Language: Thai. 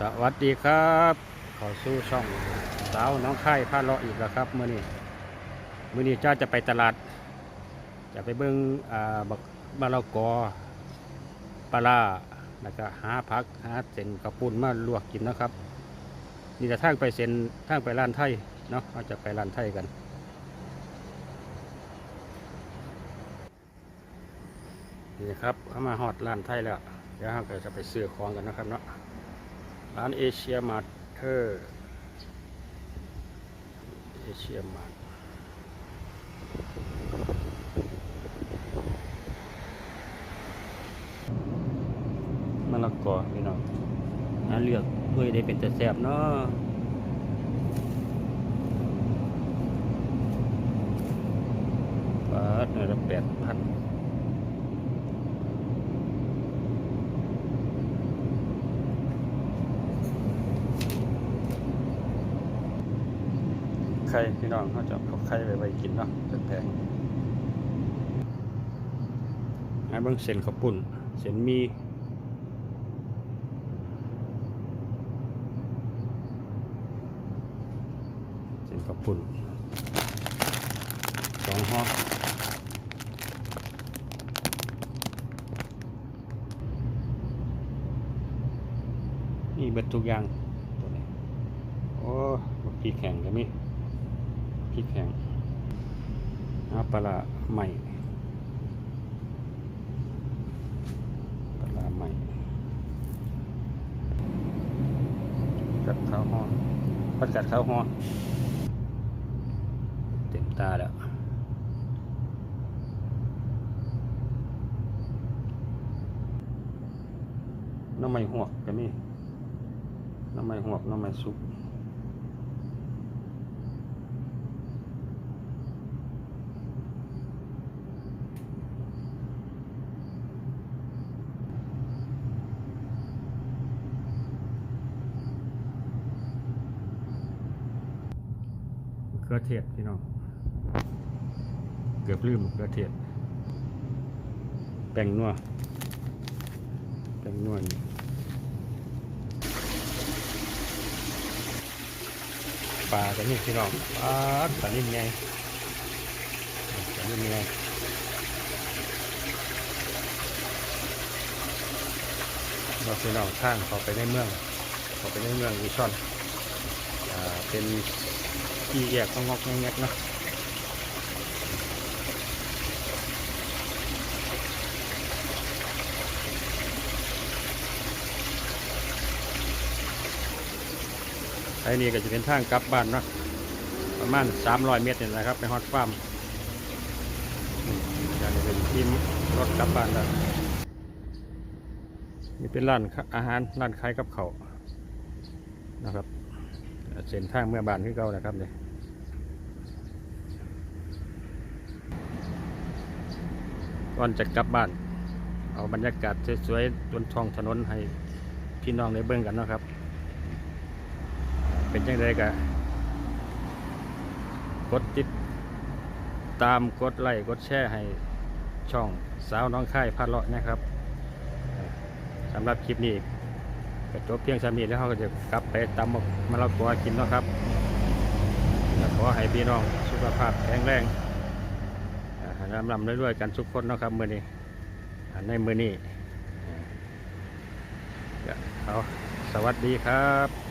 สวัสดีครับขอสู่ช่องสาวน้องไข่พาเลาะอีกแล้วครับเมื่อนี้เมื่อนี้จ้าจะไปตลาด จะไปเบิ้งอ่าบักบาลากอปลาแล้วก็หาผักหาเส้นกระปุนมาลวกกินนะครับ นี่จะทางไปเส้นทางไปร้านไทยเนาะเราจะไปร้านไทยกันนี่ครับเข้ามาฮอดร้านไทยแล้วเดี๋ยวเราจะไปซื้อของกันนะครับเนาะ ร้านเอเชียมาร์เธอร์เอเชียมาร์มะละกอพี่น้องน่าเลือกด้วยได้เป็นแต่แซ่บเนาะบาทเนื้อละแปดพัน ข่พี่น้องเขาจะเอาไข่ไปไว้กินเนาะแพงๆไอ้บิ่งเส้นข้าวปุ้นเส้นมีเส้นข้าวปุ้นสองห่อนี่เบิดทุกอย่างตัวนี้โอ้บักพริกแข็งก็มี พริกแห้งน้ำปลาใหม่ปลาใหม่กัดข้าวห้อนพัดกัดข้าวห้อนเต็มตาแล้วน้ำมันหวกก็มีน้ำมันหวกน้ำมันซุป เขือเทศพี่น้อง เกือบลืมมะเขือเทศ แป้งนัว แป้งนัวนี่ปลากันนี่พี่น้องปลาปลานิ่มไงปลานิ่มไงเราพี่น้องข้างเขาไปในเมืองเขาไปในเมืองอีชอนอเป็น ที่แยกงอกๆแงกเนาะไอ้นี่ก็จะเป็นทางกลับบ้านเนาะประมาณ 300 เมตรเนี่ยนะครับ ไปฮอตฟาร์มอืมจะเป็นที่รถกลับบ้านแล้วนี่เป็นร้านอาหารร้านขายกับเขานะครับ เส้นทางเมื่อบานที่เก่านะครับเนี่ยก่อนจะกลับบ้าน เอาบรรยากาศสวยๆบนท้องถนนให้พี่น้องได้เบิ่งกันนะครับ เป็นยังไงกะกดติดตามกดไลค์กดแชร์ให้ช่องสาวน้องค่ายพาเลาะนะครับสำหรับคลิปนี้ก็จบเพียงสามีแล้วเขาก็จะกลับ ตำมมะละกอกินนะครับขอให้พี่น้องสุขภาพแข็งแรงอ่าร่ำรำด้วยๆกันทุกคนนะครับมือนี้ในมือนี้เอาสวัสดีครับ